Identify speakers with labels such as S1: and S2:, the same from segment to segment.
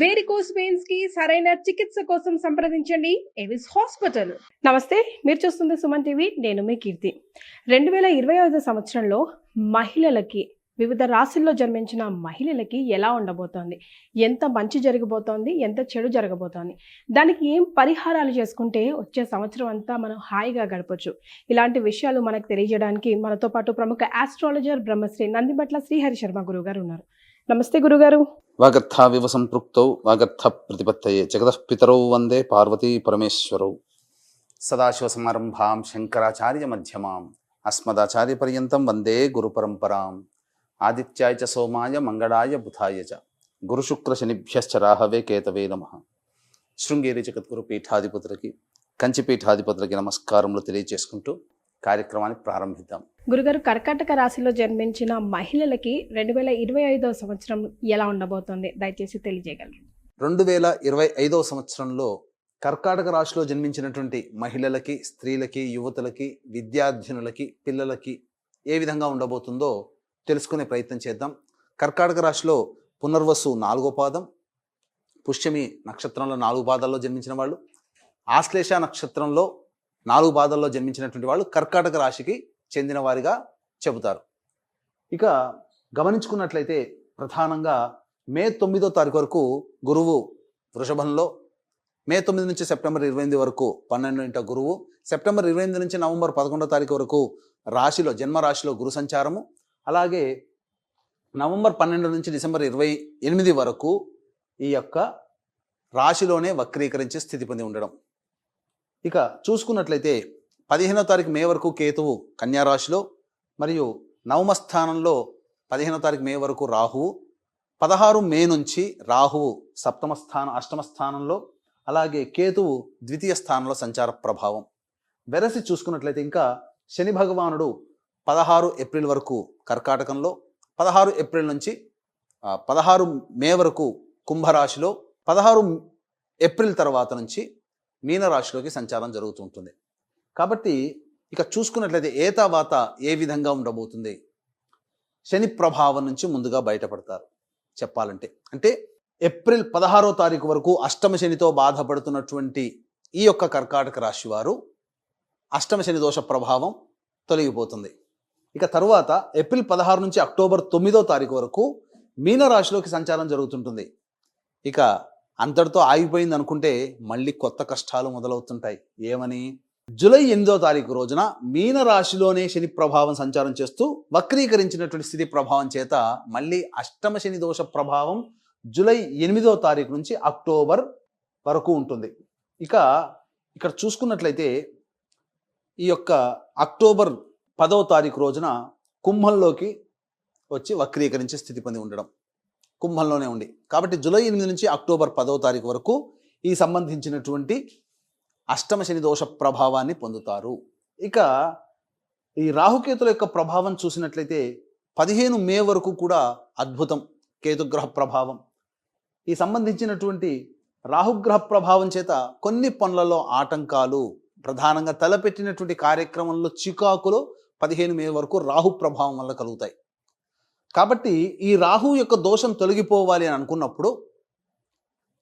S1: Varicose పెయిన్స్కి సరైన చికిత్స కోసం సంప్రదించండి. ఎవిస్ హాస్పిటల్ నమస్తే మీరు చూస్తుంది సుమన్ టీవీ నేను మీ కీర్తి. రెండు వేల ఇరవై ఐదు సంవత్సరంలో మహిళలకి వివిధ రాశుల్లో జన్మించిన మహిళలకి ఎలా ఉండబోతోంది? ఎంత మంచి జరగబోతోంది ఎంత చెడు జరగబోతోంది? దానికి ఏం పరిహారాలు చేసుకుంటే వచ్చే సంవత్సరం అంతా మనం హాయిగా గడపచ్చు? ఇలాంటి విషయాలు మనకు తెలియజేయడానికి మనతో పాటు ప్రముఖ ఆస్ట్రాలజర్ బ్రహ్మశ్రీ నందిబట్ల శ్రీహరి శర్మ గురువు గారు ఉన్నారు. నమస్తే గురుగారు
S2: వాగర్థావివ సంపృక్తౌ వాగర్థ ప్రతిపత్తయే జగత్పితరౌ వందే పార్వతీ పరమేశ్వరౌ. సదాశివసమారంభాం శంకరాచార్య మధ్యమాం అస్మదాచార్యపర్యంతం వందే గురుపరంపరాం. ఆదిత్యాయ చ సోమాయ మంగళాయ బుధాయ చ. గురుశుక్రశనిభ్యశ్చ రాహవే కేతవే నమ. శృంగేరి జగద్గురు పీఠాధిపతులకి కంచి పీఠాధిపతులకి నమస్కారములు తెలియజేసుకుంటూ కార్యక్రమాన్ని ప్రారంభిద్దాం.
S1: గురుగారు కర్కాటక రాశిలో జన్మించిన మహిళలకి రెండు వేల ఇరవై ఐదవ సంవత్సరం ఎలా ఉండబోతోంది? దయచేసి తెలియజేయగలరు.
S2: రెండు వేల ఇరవై ఐదవ సంవత్సరంలో కర్కాటక రాశిలో జన్మించినటువంటి మహిళలకి స్త్రీలకి యువతులకి విద్యార్థినులకి పిల్లలకి ఏ విధంగా ఉండబోతుందో తెలుసుకునే ప్రయత్నం చేద్దాం. కర్కాటక రాశిలో పునర్వసు నాలుగో పాదం పుష్యమి నక్షత్రంలో నాలుగు పాదాల్లో జన్మించిన వాళ్ళు ఆశ్లేష నక్షత్రంలో నాలుగు పాదాల్లో జన్మించినటువంటి వాళ్ళు కర్కాటక రాశికి చెందిన వారిగా చెబుతారు. ఇక గమనించుకున్నట్లయితే ప్రధానంగా మే తొమ్మిదో తారీఖు వరకు గురువు వృషభంలో మే తొమ్మిది నుంచి సెప్టెంబర్ ఇరవై ఎనిమిది వరకు పన్నెండు ఇంట గురువు సెప్టెంబర్ ఇరవై ఎనిమిది నుంచి నవంబర్ పదకొండో తారీఖు వరకు రాశిలో జన్మ రాశిలో గురు సంచారము. అలాగే నవంబర్ పన్నెండు నుంచి డిసెంబర్ ఇరవై ఎనిమిది వరకు ఈ యొక్క రాశిలోనే వక్రీకరించే స్థితి పొంది ఉండడం. ఇక చూసుకున్నట్లయితే పదిహేనో తారీఖు మే వరకు కేతువు కన్యా రాశిలో మరియు నవమ స్థానంలో పదిహేనో తారీఖు మే వరకు రాహువు పదహారు మే నుంచి రాహువు సప్తమ స్థానం అష్టమ స్థానంలో అలాగే కేతువు ద్వితీయ స్థానంలో సంచార ప్రభావం. వెరసి చూసుకున్నట్లయితే ఇంకా శని భగవానుడు పదహారు ఏప్రిల్ వరకు కర్కాటకంలో పదహారు ఏప్రిల్ నుంచి పదహారు మే వరకు కుంభరాశిలో పదహారు ఏప్రిల్ తర్వాత నుంచి మీనరాశిలోకి సంచారం జరుగుతుంటుంది కాబట్టి ఇక చూసుకున్నట్లయితే ఏతావాత ఏ విధంగా ఉండబోతుంది? శని ప్రభావం నుంచి ముందుగా బయటపడతారు చెప్పాలంటే. అంటే ఏప్రిల్ పదహారో తారీఖు వరకు అష్టమ శనితో బాధపడుతున్నటువంటి ఈ యొక్క కర్కాటక రాశి వారు అష్టమ శని దోష ప్రభావం తొలగిపోతుంది. ఇక తరువాత ఏప్రిల్ పదహారు నుంచి అక్టోబర్ తొమ్మిదో తారీఖు వరకు మీనరాశిలోకి సంచారం జరుగుతుంటుంది. ఇక అంతటితో ఆగిపోయింది అనుకుంటే మళ్ళీ కొత్త కష్టాలు మొదలవుతుంటాయి. ఏమని? జూలై ఎనిమిదో తారీఖు రోజున మీన రాశిలోనే శని ప్రభావం సంచారం చేస్తూ వక్రీకరించినటువంటి స్థితి ప్రభావం చేత మళ్ళీ అష్టమ శని దోష ప్రభావం జూలై ఎనిమిదో తారీఖు నుంచి అక్టోబర్ వరకు ఉంటుంది. ఇక ఇక్కడ చూసుకున్నట్లయితే ఈ యొక్క అక్టోబర్ పదవ తారీఖు రోజున కుంభంలోకి వచ్చి వక్రీకరించే స్థితి పొంది ఉండడం. కుంభంలోనే ఉంది. కాబట్టి జూలై ఎనిమిది నుంచి అక్టోబర్ పదవ తారీఖు వరకు ఈ సంబంధించినటువంటి అష్టమ శని దోష ప్రభావాన్ని పొందుతారు. ఇక ఈ రాహుకేతుల యొక్క ప్రభావం చూసినట్లయితే పదిహేను మే వరకు కూడా అద్భుతం కేతుగ్రహ ప్రభావం. ఈ సంబంధించినటువంటి రాహుగ్రహ ప్రభావం చేత కొన్ని పనులలో ఆటంకాలు ప్రధానంగా తలపెట్టినటువంటి కార్యక్రమంలో చికాకులో పదిహేను మే వరకు రాహు ప్రభావం వల్ల కలుగుతాయి. కాబట్టి ఈ రాహు యొక్క దోషం తొలగిపోవాలి అని అనుకున్నప్పుడు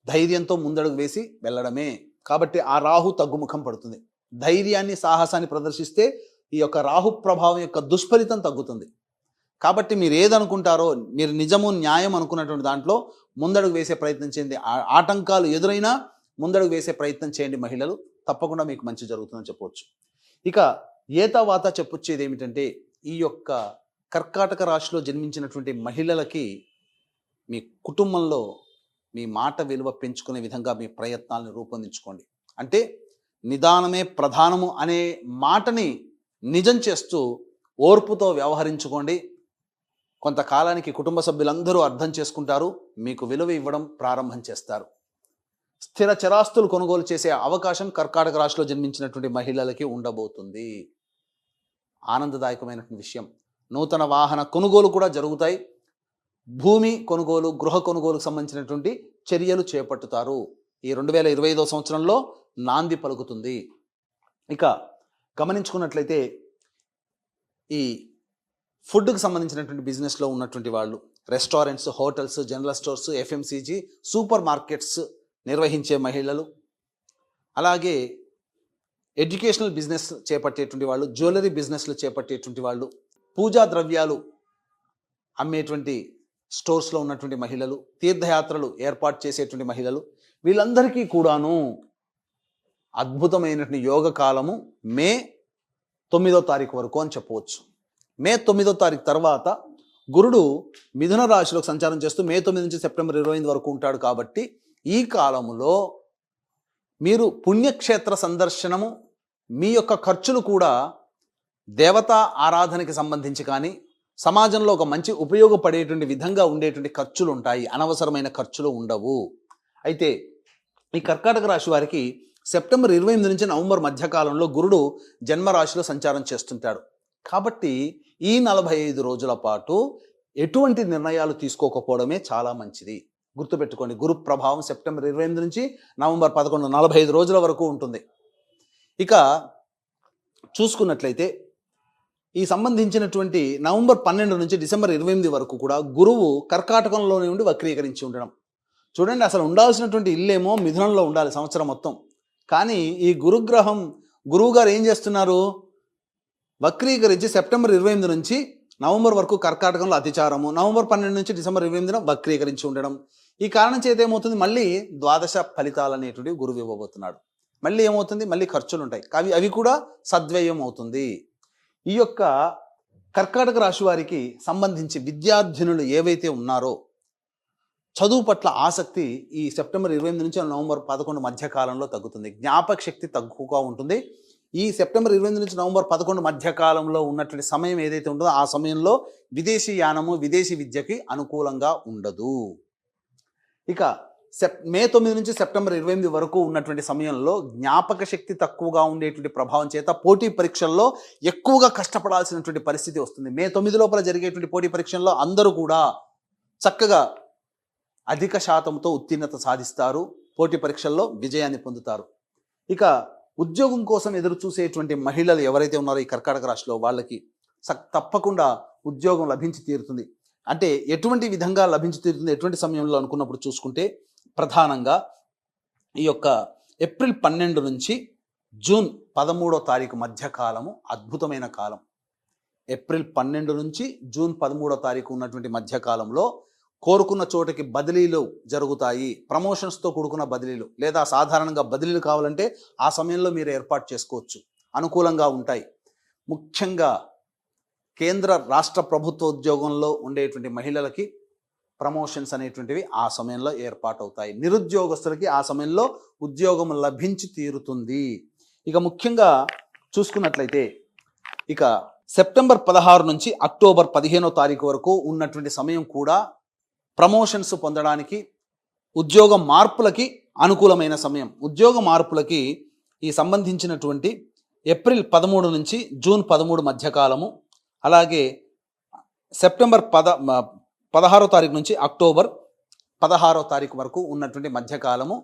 S2: ధైర్యంతో ముందడుగు వేసి వెళ్ళడమే. కాబట్టి ఆ రాహు తగ్గుముఖం పడుతుంది. ధైర్యాన్ని సాహసాన్ని ప్రదర్శిస్తే ఈ యొక్క రాహు ప్రభావం యొక్క దుష్ఫలితం తగ్గుతుంది. కాబట్టి మీరు ఏదనుకుంటారో మీరు నిజము న్యాయం అనుకున్నటువంటి దాంట్లో ముందడుగు వేసే ప్రయత్నం చేయండి. ఆటంకాలు ఎదురైనా ముందడుగు వేసే ప్రయత్నం చేయండి మహిళలు. తప్పకుండా మీకు మంచి జరుగుతుందని చెప్పవచ్చు. ఇక ఏతావాత చెప్పొచ్చేది ఏమిటంటే ఈ యొక్క కర్కాటక రాశిలో జన్మించినటువంటి మహిళలకి మీ కుటుంబంలో మీ మాట విలువ పెంచుకునే విధంగా మీ ప్రయత్నాలను రూపొందించుకోండి. అంటే నిదానమే ప్రధానము అనే మాటని నిజం చేస్తూ ఓర్పుతో వ్యవహరించుకోండి. కొంతకాలానికి కుటుంబ సభ్యులందరూ అర్థం చేసుకుంటారు మీకు విలువ ఇవ్వడం ప్రారంభం చేస్తారు. స్థిర చరాస్తులు కొనుగోలు చేసే అవకాశం కర్కాటక రాశిలో జన్మించినటువంటి మహిళలకి ఉండబోతుంది. ఆనందదాయకమైనటువంటి విషయం. నూతన వాహన కొనుగోలు కూడా జరుగుతాయి. భూమి కొనుగోలు గృహ కొనుగోలుకు సంబంధించినటువంటి చర్యలు చేపట్టుతారు. ఈ రెండు వేల ఇరవై ఐదో సంవత్సరంలో నాంది పలుకుతుంది. ఇక గమనించుకున్నట్లయితే ఈ ఫుడ్కి సంబంధించినటువంటి బిజినెస్లో ఉన్నటువంటి వాళ్ళు restaurants hotels general stores FMCG supermarkets నిర్వహించే మహిళలు అలాగే ఎడ్యుకేషనల్ బిజినెస్ చేపట్టేటువంటి వాళ్ళు జ్యువెలరీ బిజినెస్లు చేపట్టేటువంటి వాళ్ళు పూజా ద్రవ్యాలు అమ్మేటువంటి స్టోర్స్లో ఉన్నటువంటి మహిళలు తీర్థయాత్రలు ఏర్పాటు చేసేటువంటి మహిళలు వీళ్ళందరికీ కూడాను అద్భుతమైనటువంటి యోగ కాలము మే తొమ్మిదో తారీఖు వరకు అని చెప్పవచ్చు. మే తొమ్మిదో తారీఖు తర్వాత గురుడు మిథున రాశిలోకి సంచారం చేస్తూ మే తొమ్మిది నుంచి సెప్టెంబర్ ఇరవై ఎనిమిది వరకు ఉంటాడు కాబట్టి ఈ కాలములో మీరు పుణ్యక్షేత్ర సందర్శనము మీ యొక్క ఖర్చులు కూడా దేవతా ఆరాధనకి సంబంధించి కానీ సమాజంలో ఒక మంచి ఉపయోగపడేటువంటి విధంగా ఉండేటువంటి ఖర్చులు ఉంటాయి అనవసరమైన ఖర్చులు ఉండవు. అయితే ఈ కర్కాటక రాశి వారికి సెప్టెంబర్ ఇరవై ఎనిమిది నుంచి నవంబర్ మధ్యకాలంలో గురుడు జన్మరాశిలో సంచారం చేస్తుంటాడు. కాబట్టి ఈ నలభై ఐదు రోజుల పాటు ఎటువంటి నిర్ణయాలు తీసుకోకపోవడమే చాలా మంచిది. గుర్తుపెట్టుకోండి గురు ప్రభావం సెప్టెంబర్ ఇరవై ఎనిమిది నుంచి నవంబర్ పదకొండు నలభై ఐదు రోజుల వరకు ఉంటుంది. ఇక చూసుకున్నట్లయితే ఈ సంబంధించినటువంటి నవంబర్ పన్నెండు నుంచి డిసెంబర్ ఇరవై ఎనిమిది వరకు కూడా గురువు కర్కాటకంలోనే ఉండి వక్రీకరించి ఉండడం. చూడండి అసలు ఉండాల్సినటువంటి ఇల్లేమో మిథునంలో ఉండాలి సంవత్సరం మొత్తం. కానీ ఈ గురుగ్రహం గురువు గారు ఏం చేస్తున్నారు? వక్రీకరించి సెప్టెంబర్ ఇరవై ఎనిమిది నుంచి నవంబర్ వరకు కర్కాటకంలో అతిచారము. నవంబర్ పన్నెండు నుంచి డిసెంబర్ ఇరవై ఎనిమిదిన వక్రీకరించి ఉండడం. ఈ కారణం చేత ఏమవుతుంది? మళ్ళీ ద్వాదశ ఫలితాలు అనేటువంటివి గురువు ఇవ్వబోతున్నాడు. మళ్ళీ ఏమవుతుంది? మళ్ళీ ఖర్చులు ఉంటాయి అవి అవి కూడా సద్వ్యయం అవుతుంది. ఈ యొక్క కర్కాటక రాశి వారికి సంబంధించి విద్యార్థినులు ఏవైతే ఉన్నారో చదువు పట్ల ఆసక్తి ఈ సెప్టెంబర్ ఇరవై ఎనిమిది నుంచి నవంబర్ పదకొండు మధ్యకాలంలో తగ్గుతుంది. జ్ఞాపక శక్తి తక్కువగా ఉంటుంది. ఈ సెప్టెంబర్ ఇరవై ఎనిమిది నుంచి నవంబర్ పదకొండు మధ్యకాలంలో ఉన్నటువంటి సమయం ఏదైతే ఉంటుందో ఆ సమయంలో విదేశీ యానము విదేశీ విద్యకి అనుకూలంగా ఉండదు. ఇక సెప్ మే తొమ్మిది నుంచి సెప్టెంబర్ ఇరవై ఎనిమిది వరకు ఉన్నటువంటి సమయంలో జ్ఞాపక శక్తి తక్కువగా ఉండేటువంటి ప్రభావం చేత పోటీ పరీక్షల్లో ఎక్కువగా కష్టపడాల్సినటువంటి పరిస్థితి వస్తుంది. మే తొమ్మిది లోపల జరిగేటువంటి పోటీ పరీక్షల్లో అందరూ కూడా చక్కగా అధిక శాతంతో ఉత్తీర్ణత సాధిస్తారు. పోటీ పరీక్షల్లో విజయాన్ని పొందుతారు. ఇక ఉద్యోగం కోసం ఎదురు చూసేటువంటి మహిళలు ఎవరైతే ఉన్నారో ఈ కర్కాటక రాశిలో వాళ్ళకి సక్- తప్పకుండా ఉద్యోగం లభించి తీరుతుంది. అంటే ఎటువంటి విధంగా లభించి తీరుతుంది ఎటువంటి సమయంలో అనుకున్నప్పుడు చూసుకుంటే ప్రధానంగా ఈ యొక్క ఏప్రిల్ పన్నెండు నుంచి జూన్ పదమూడో తారీఖు మధ్య కాలము అద్భుతమైన కాలం. ఏప్రిల్ పన్నెండు నుంచి జూన్ పదమూడో తారీఖు ఉన్నటువంటి మధ్యకాలంలో కోరుకున్న చోటకి బదిలీలు జరుగుతాయి. ప్రమోషన్స్తో కూడుకున్న బదిలీలు లేదా సాధారణంగా బదిలీలు కావాలంటే ఆ సమయంలో మీరు ఏర్పాటు చేసుకోవచ్చు. అనుకూలంగా ఉంటాయి. ముఖ్యంగా కేంద్ర రాష్ట్ర ప్రభుత్వ ఉద్యోగంలో ఉండేటువంటి మహిళలకి ప్రమోషన్స్ అనేటువంటివి ఆ సమయంలో ఏర్పాటవుతాయి. నిరుద్యోగస్తులకి ఆ సమయంలో ఉద్యోగం లభించి తీరుతుంది. ఇక ముఖ్యంగా చూసుకున్నట్లయితే ఇక సెప్టెంబర్ పదహారు నుంచి అక్టోబర్ పదిహేనో తారీఖు వరకు ఉన్నటువంటి సమయం కూడా ప్రమోషన్స్ పొందడానికి ఉద్యోగ మార్పులకి అనుకూలమైన సమయం. ఉద్యోగ మార్పులకి ఈ సంబంధించినటువంటి ఏప్రిల్ పదమూడు నుంచి జూన్ పదమూడు మధ్యకాలము అలాగే సెప్టెంబర్ పద మ- పదహారో తారీఖు నుంచి అక్టోబర్ పదహారో తారీఖు వరకు ఉన్నటువంటి మధ్యకాలము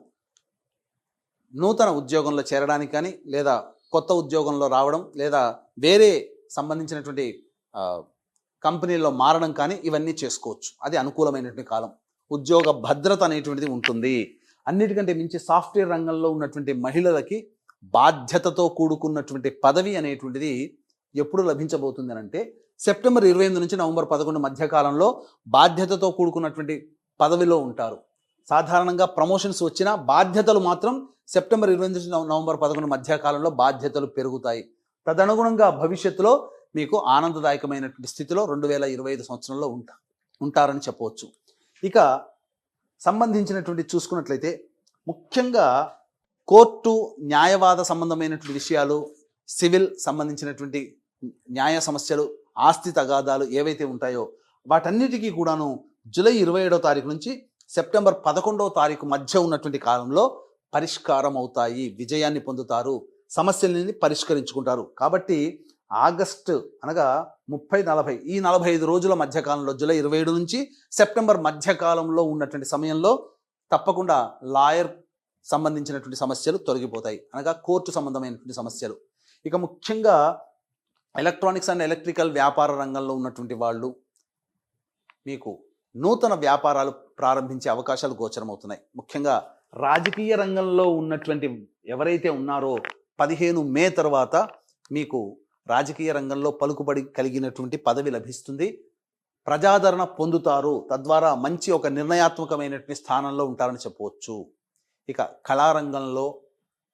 S2: నూతన ఉద్యోగంలో చేరడానికి కానీ లేదా కొత్త ఉద్యోగంలో రావడం లేదా వేరే సంబంధించినటువంటి కంపెనీల్లో మారడం కానీ ఇవన్నీ చేసుకోవచ్చు. అది అనుకూలమైనటువంటి కాలం. ఉద్యోగ భద్రత అనేటువంటిది ఉంటుంది. అన్నిటికంటే మించి సాఫ్ట్వేర్ రంగంలో ఉన్నటువంటి మహిళలకి బాధ్యతతో కూడుకున్నటువంటి పదవి అనేటువంటిది ఎప్పుడు లభించబోతుంది అంటే సెప్టెంబర్ ఇరవై ఎనిమిది నుంచి నవంబర్ పదకొండు మధ్యకాలంలో బాధ్యతతో కూడుకున్నటువంటి పదవిలో ఉంటారు. సాధారణంగా ప్రమోషన్స్ వచ్చినా బాధ్యతలు మాత్రం సెప్టెంబర్ ఇరవై ఎనిమిది నుంచి నవంబర్ పదకొండు మధ్యకాలంలో బాధ్యతలు పెరుగుతాయి. తదనుగుణంగా భవిష్యత్తులో మీకు ఆనందదాయకమైనటువంటి స్థితిలో రెండు వేల ఇరవై ఐదు సంవత్సరంలో ఉంటా ఉంటారని చెప్పవచ్చు. ఇక సంబంధించినటువంటి చూసుకున్నట్లయితే ముఖ్యంగా కోర్టు న్యాయవాద సంబంధమైనటువంటి విషయాలు సివిల్ సంబంధించినటువంటి న్యాయ సమస్యలు ఆస్తి తగాదాలు ఏవైతే ఉంటాయో వాటన్నిటికీ కూడాను జూలై ఇరవై ఏడో తారీఖు నుంచి సెప్టెంబర్ పదకొండవ తారీఖు మధ్య ఉన్నటువంటి కాలంలో పరిష్కారం అవుతాయి విజయాన్ని పొందుతారు. సమస్యలని పరిష్కరించుకుంటారు. కాబట్టి ఆగస్టు అనగా ముప్పై నలభై ఈ నలభై ఐదు రోజుల మధ్యకాలంలో జూలై ఇరవై ఏడు నుంచి సెప్టెంబర్ మధ్యకాలంలో ఉన్నటువంటి సమయంలో తప్పకుండా లాయర్ సంబంధించినటువంటి సమస్యలు తొలగిపోతాయి. అనగా కోర్టు సంబంధమైనటువంటి సమస్యలు. ఇక ముఖ్యంగా ఎలక్ట్రానిక్స్ అండ్ ఎలక్ట్రికల్ వ్యాపార రంగంలో ఉన్నటువంటి వాళ్ళు మీకు నూతన వ్యాపారాలు ప్రారంభించే అవకాశాలు గోచరమవుతున్నాయి. ముఖ్యంగా రాజకీయ రంగంలో ఉన్నటువంటి ఎవరైతే ఉన్నారో పదిహేను మే తర్వాత మీకు రాజకీయ రంగంలో పలుకుబడి కలిగినటువంటి పదవి లభిస్తుంది. ప్రజాదరణ పొందుతారు తద్వారా మంచి ఒక నిర్ణయాత్మకమైనటువంటి స్థానంలో ఉంటారని చెప్పవచ్చు. ఇక కళారంగంలో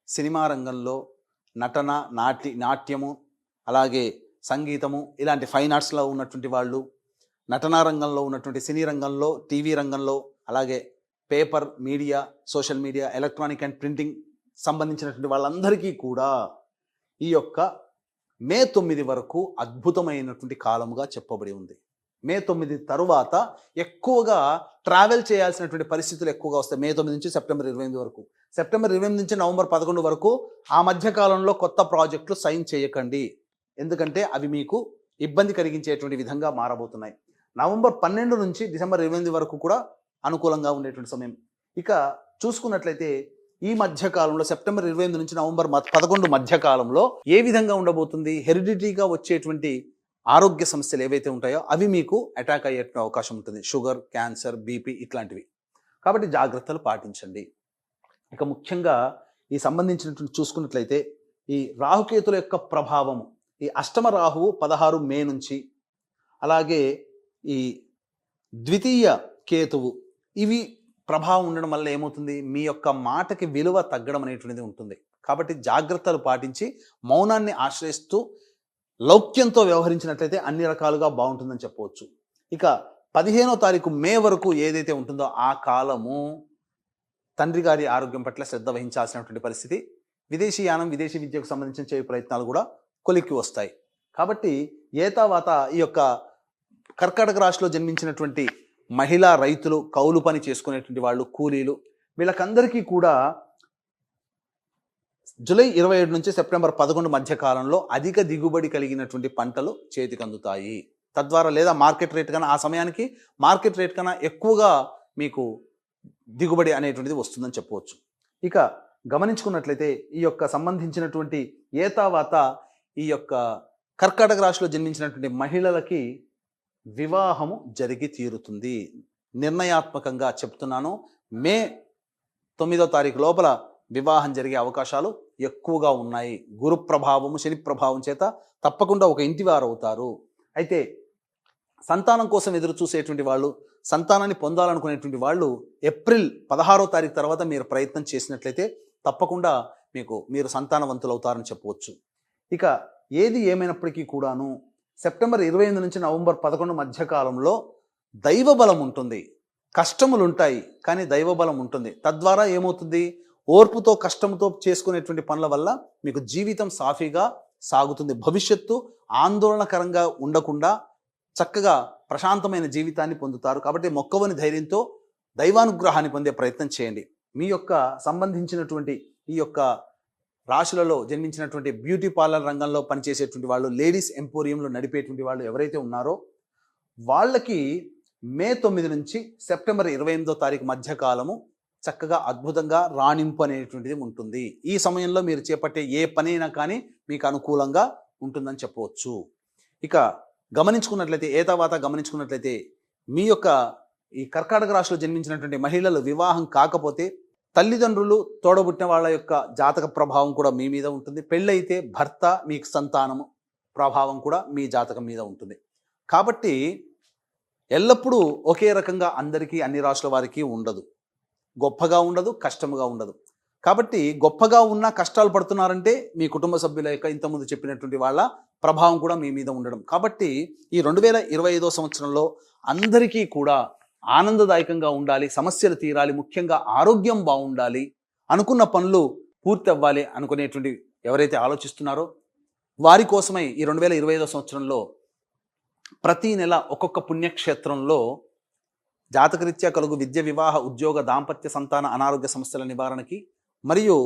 S2: సినిమా రంగంలో నటన నాటి నాట్యము అలాగే సంగీతము ఇలాంటి ఫైన్ ఆర్ట్స్లో ఉన్నటువంటి వాళ్ళు నటనా రంగంలో ఉన్నటువంటి సినీ రంగంలో టీవీ రంగంలో అలాగే paper media social media electronic and printing సంబంధించినటువంటి వాళ్ళందరికీ కూడా ఈ యొక్క మే తొమ్మిది వరకు అద్భుతమైనటువంటి కాలముగా చెప్పబడి ఉంది. మే తొమ్మిది తరువాత ఎక్కువగా ట్రావెల్ చేయాల్సినటువంటి పరిస్థితులు ఎక్కువగా వస్తాయి. మే తొమ్మిది నుంచి సెప్టెంబర్ ఇరవై ఎనిమిది వరకు. సెప్టెంబర్ ఇరవై ఎనిమిది నుంచి నవంబర్ పదకొండు వరకు ఆ మధ్య కాలంలో కొత్త ప్రాజెక్టులు సైన్ చేయకండి. ఎందుకంటే అవి మీకు ఇబ్బంది కలిగించేటువంటి విధంగా మారబోతున్నాయి. నవంబర్ పన్నెండు నుంచి డిసెంబర్ ఇరవై ఎనిమిది వరకు కూడా అనుకూలంగా ఉండేటువంటి సమయం. ఇక చూసుకున్నట్లయితే ఈ మధ్య కాలంలో సెప్టెంబర్ ఇరవై ఎనిమిది నుంచి నవంబర్ పదకొండు మధ్య కాలంలో ఏ విధంగా ఉండబోతుంది? హెరిడిటీగా వచ్చేటువంటి ఆరోగ్య సమస్యలు ఏవైతే ఉంటాయో అవి మీకు అటాక్ అయ్యే అవకాశం ఉంటుంది. షుగర్ క్యాన్సర్ బీపీ ఇట్లాంటివి. కాబట్టి జాగ్రత్తలు పాటించండి. ఇక ముఖ్యంగా ఈ సంబంధించినటువంటి చూసుకున్నట్లయితే ఈ రాహుకేతుల యొక్క ప్రభావము ఈ అష్టమ రాహువు పదహారు మే నుంచి అలాగే ఈ ద్వితీయ కేతువు ఇవి ప్రభావం ఉండడం వల్ల ఏమవుతుంది? మీ యొక్క మాటకి విలువ తగ్గడం అనేటువంటిది ఉంటుంది. కాబట్టి జాగ్రత్తలు పాటించి మౌనాన్ని ఆశ్రయిస్తూ లౌక్యంతో వ్యవహరించినట్లయితే అన్ని రకాలుగా బాగుంటుందని చెప్పవచ్చు. ఇక పదిహేనో తారీఖు మే వరకు ఏదైతే ఉంటుందో ఆ కాలము తండ్రి గారి ఆరోగ్యం పట్ల శ్రద్ధ వహించాల్సినటువంటి పరిస్థితి. విదేశీ యానం విదేశీ విద్యకు సంబంధించిన చేయ ప్రయత్నాలు కూడా కొలిక్కి వస్తాయి. కాబట్టి ఏతావాత ఈ యొక్క కర్కాటక రాశిలో జన్మించినటువంటి మహిళా రైతులు కౌలు పని చేసుకునేటువంటి వాళ్ళు కూలీలు వీళ్ళకందరికీ కూడా జూలై ఇరవై ఏడు నుంచి సెప్టెంబర్ పదకొండు మధ్య కాలంలో అధిక దిగుబడి కలిగినటువంటి పంటలు చేతికి అందుతాయి. తద్వారా లేదా మార్కెట్ రేట్ కన్నా ఆ సమయానికి మార్కెట్ రేట్ కన్నా ఎక్కువగా మీకు దిగుబడి అనేటువంటిది వస్తుందని చెప్పవచ్చు. ఇక గమనించుకున్నట్లయితే ఈ యొక్క సంబంధించినటువంటి ఏతావాత ఈ యొక్క కర్కాటక రాశిలో జన్మించినటువంటి మహిళలకి వివాహము జరిగి తీరుతుంది. నిర్ణయాత్మకంగా చెప్తున్నాను. మే తొమ్మిదో తారీఖు లోపల వివాహం జరిగే అవకాశాలు ఎక్కువగా ఉన్నాయి. గురు ప్రభావము శని ప్రభావం చేత తప్పకుండా ఒక ఇంటివారు అవుతారు. అయితే సంతానం కోసం ఎదురు చూసేటువంటి వాళ్ళు సంతానాన్ని పొందాలనుకునేటువంటి వాళ్ళు ఏప్రిల్ పదహారో తారీఖు తర్వాత మీరు ప్రయత్నం చేసినట్లయితే తప్పకుండా మీకు మీరు సంతానవంతులు అవుతారని చెప్పవచ్చు. ఇక ఏది ఏమైనప్పటికీ కూడాను సెప్టెంబర్ ఇరవై ఎనిమిది నుంచి నవంబర్ పదకొండు మధ్య కాలంలో ఉంటుంది. కష్టములు ఉంటాయి కానీ దైవబలం ఉంటుంది. తద్వారా ఏమవుతుంది? ఓర్పుతో కష్టంతో చేసుకునేటువంటి పనుల వల్ల మీకు జీవితం సాఫీగా సాగుతుంది. భవిష్యత్తు ఆందోళనకరంగా ఉండకుండా చక్కగా ప్రశాంతమైన జీవితాన్ని పొందుతారు. కాబట్టి మొక్కవని ధైర్యంతో దైవానుగ్రహాన్ని పొందే ప్రయత్నం చేయండి. మీ యొక్క సంబంధించినటువంటి ఈ యొక్క రాశులలో జన్మించినటువంటి బ్యూటీ పార్లర్ రంగంలో పనిచేసేటువంటి వాళ్ళు లేడీస్ ఎంపోరియంలో నడిపేటువంటి వాళ్ళు ఎవరైతే ఉన్నారో వాళ్ళకి మే తొమ్మిది నుంచి సెప్టెంబర్ ఇరవై ఎనిమిదో తారీఖు మధ్య కాలము చక్కగా అద్భుతంగా రాణింపు అనేటువంటిది ఉంటుంది. ఈ సమయంలో మీరు చేపట్టే ఏ పనైనా కానీ మీకు అనుకూలంగా ఉంటుందని చెప్పవచ్చు. ఇక గమనించుకున్నట్లయితే ఏ తర్వాత గమనించుకున్నట్లయితే మీ యొక్క ఈ కర్కాటక రాశిలో జన్మించినటువంటి మహిళలు వివాహం కాకపోతే తల్లిదండ్రులు తోడబుట్టిన వాళ్ళ యొక్క జాతక ప్రభావం కూడా మీ మీద ఉంటుంది. పెళ్ళైతే భర్త మీకు సంతానము ప్రభావం కూడా మీ జాతకం మీద ఉంటుంది. కాబట్టి ఎల్లప్పుడూ ఒకే రకంగా అందరికీ అన్ని రాష్ట్రాల వారికి ఉండదు. గొప్పగా ఉండదు కష్టముగా ఉండదు. కాబట్టి గొప్పగా ఉన్న కష్టాలు పడుతున్నారంటే మీ కుటుంబ సభ్యుల యొక్క ఇంతకుముందు చెప్పినటువంటి వాళ్ళ ప్రభావం కూడా మీ మీద ఉండడం. కాబట్టి ఈ రెండు వేల ఇరవై ఐదో సంవత్సరంలో అందరికీ కూడా ఆనందదాయకంగా ఉండాలి సమస్యలు తీరాలి ముఖ్యంగా ఆరోగ్యం బాగుండాలి అనుకున్న పనులు పూర్తి అవ్వాలి అనుకునేటువంటి ఎవరైతే ఆలోచిస్తున్నారో వారి కోసమై ఈ రెండు వేల ఇరవై ఐదో సంవత్సరంలో ప్రతి నెల ఒక్కొక్క పుణ్యక్షేత్రంలో జాతకరీత్యా కలుగు విద్య వివాహ ఉద్యోగ దాంపత్య సంతాన అనారోగ్య సమస్యల నివారణకి మరియు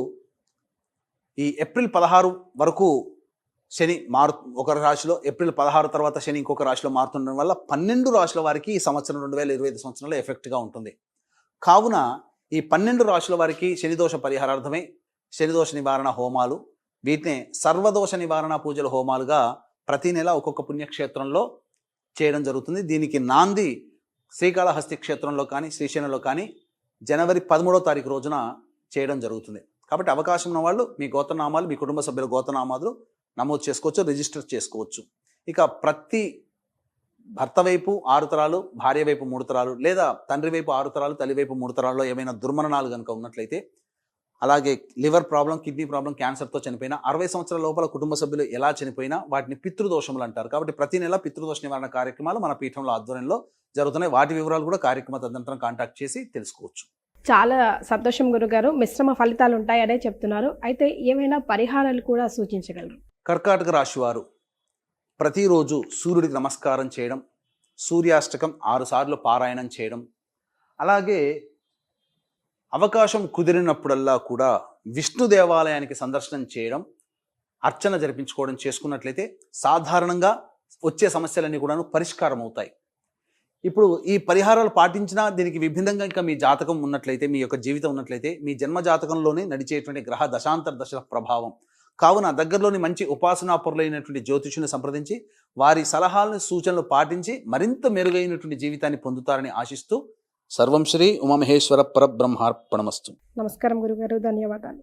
S2: ఈ ఏప్రిల్ పదహారు వరకు శని మారు ఒక రాశిలో ఏప్రిల్ పదహారు తర్వాత శని ఇంకొక రాశిలో మారుతుండడం వల్ల పన్నెండు రాశుల వారికి ఈ సంవత్సరం రెండు వేల ఇరవై ఐదు సంవత్సరంలో ఎఫెక్ట్గా ఉంటుంది. కావున ఈ పన్నెండు రాశుల వారికి శనిదోష పరిహారార్థమే శనిదోష నివారణ హోమాలు వీటిని సర్వదోష నివారణ పూజల హోమాలుగా ప్రతి నెల ఒక్కొక్క పుణ్యక్షేత్రంలో చేయడం జరుగుతుంది. దీనికి నాంది శ్రీకాళహస్తి క్షేత్రంలో కానీ శ్రీశైలంలో కానీ జనవరి పదమూడో తారీఖు రోజున చేయడం జరుగుతుంది. కాబట్టి అవకాశం ఉన్న వాళ్ళు మీ గోతనామాలు మీ కుటుంబ సభ్యుల గోతనామాలు నమోదు చేసుకోవచ్చు రిజిస్టర్ చేసుకోవచ్చు. ఇక ప్రతి భర్త వైపు ఆరు తరాలు భార్య వైపు మూడు తరాలు లేదా తండ్రి వైపు ఆరు తరాలు తల్లి వైపు మూడు తరాల్లో ఏమైనా దుర్మరణాలు కనుక ఉన్నట్లయితే అలాగే లివర్ ప్రాబ్లం కిడ్నీ ప్రాబ్లం క్యాన్సర్తో చనిపోయినా అరవై సంవత్సరాల లోపల కుటుంబ సభ్యులు ఎలా చనిపోయినా వాటిని పితృదోషములు అంటారు. కాబట్టి ప్రతి నెల పితృదోష నివారణ కార్యక్రమాలు మన పీఠంలో ఆధ్వర్యంలో జరుగుతున్నాయి. వాటి వివరాలు కూడా కార్యక్రమ తదనంతరం కాంటాక్ట్ చేసి తెలుసుకోవచ్చు.
S1: చాలా సంతోషం గురుగారు. మిశ్రమ ఫలితాలు ఉంటాయనే చెప్తున్నారు. అయితే ఏమైనా పరిహారాలు కూడా సూచించగలరు?
S2: కర్కాటక రాశివారు ప్రతిరోజు సూర్యుడికి నమస్కారం చేయడం సూర్యాష్టకం ఆరుసార్లు పారాయణం చేయడం అలాగే అవకాశం కుదిరినప్పుడల్లా కూడా విష్ణు దేవాలయానికి సందర్శనం చేయడం అర్చన జరిపించుకోవడం చేసుకున్నట్లయితే సాధారణంగా వచ్చే సమస్యలన్నీ కూడాను పరిష్కారం అవుతాయి ఇప్పుడు ఈ పరిహారాలు పాటించినా దీనికి విభిన్నంగా ఇంకా మీ జాతకం ఉన్నట్లయితే మీ యొక్క జీవితం ఉన్నట్లయితే మీ జన్మ జాతకంలోనే నడిచేటువంటి గ్రహ దశాంతర దశల ప్రభావం కావున దగ్గరలోని మంచి ఉపాసనాపరులైనటువంటి జ్యోతిషుని సంప్రదించి వారి సలహాలను సూచనలు పాటించి మరింత మెరుగైనటువంటి జీవితాన్ని పొందుతారని ఆశిస్తూ సర్వం శ్రీ ఉమామహేశ్వర పరబ్రహ్మార్పణమస్తు.
S1: నమస్కారం గురుగారు ధన్యవాదాలు.